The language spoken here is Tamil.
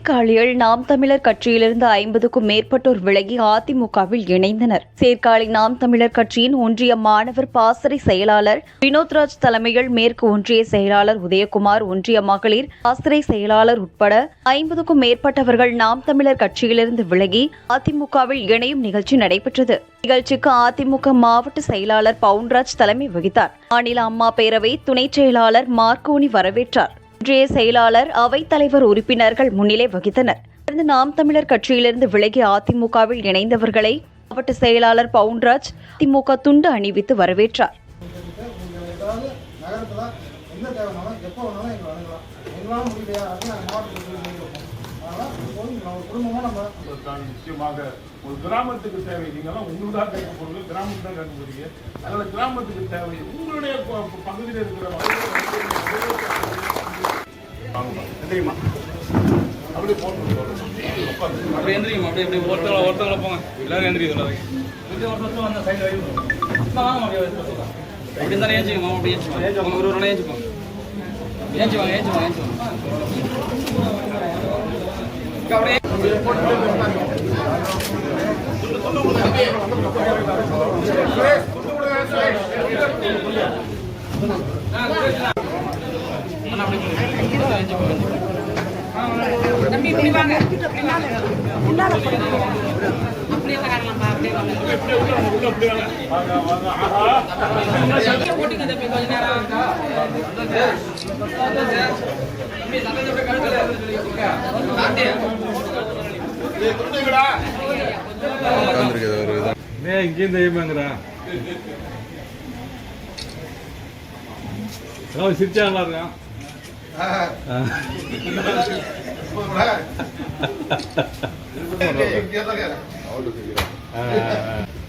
சீர்காழியில் நாம் தமிழர் கட்சியிலிருந்து ஐம்பதுக்கும் மேற்பட்டோர் விலகி அதிமுகவில் இணைந்தனர். சீர்காழி நாம் தமிழர் கட்சியின் ஒன்றிய மாணவர் பாசறை செயலாளர் வினோத்ராஜ் தலைமையில் மேற்கு ஒன்றிய செயலாளர் உதயகுமார் ஒன்றிய மகளிர் பாசறை செயலாளர் உட்பட ஐம்பதுக்கும் மேற்பட்டவர்கள் நாம் தமிழர் கட்சியிலிருந்து விலகி அதிமுகவில் இணையும் நிகழ்ச்சி நடைபெற்றது. நிகழ்ச்சிக்கு அதிமுக மாவட்ட செயலாளர் பவுன்ராஜ் தலைமை வகித்தார். மாநில அம்மா பேரவை துணைச் செயலாளர் மார்க்கோனி வரவேற்றார். ஒன்றிய செயலாளர் அவைத்தலைவர் உறுப்பினர்கள் முன்னிலை வகித்தனர். தொடர்ந்து நாம் தமிழர் கட்சியிலிருந்து விலகி அதிமுகவில் இணைந்தவர்களை மாவட்ட செயலாளர் பவுன்ராஜ் திமுக துண்டு அணிவித்து வரவேற்றார். ஒரு நிச்சயமாக ஒரு கிராமத்துக்கு தேவை. நீங்களாம் உங்களுக்காக கேட்க போறது கிராமத்துக்கு தான் கேட்க போறீங்க அதனால கிராமத்துக்கு தேவை. உங்களுடைய பகுதியில் இருக்கிற தெரியுமா? அப்படி போட்டு அப்படியே எந்திரிங்க அப்படியே அப்படியே. ஒருத்தவங்கள ஒருத்தவங்கள போங்க. எல்லாரும் எந்திரிக்க சொல்லாதீங்க அப்படியே. அப்படி இருந்தாலும் ஏஞ்சிங்க மாமா அப்படி ஏஞ்சிங்க ஒரு ஒரு நாள் ஏஞ்சிப்போம் ஏஞ்சி வாங்க ஏஞ்சி வாங்க ஏஞ்சி வாங்க அக்கா, அப்படியே அண்ணா, அப்படியே போங்க. ஏஞ்சிப்போம் ஏஞ்சிப்போம் வாங்க வாங்க ஆஹா தெய்வமாங்கிறா அவன் சிரிச்சா நல்லா இருக்கான். ああ。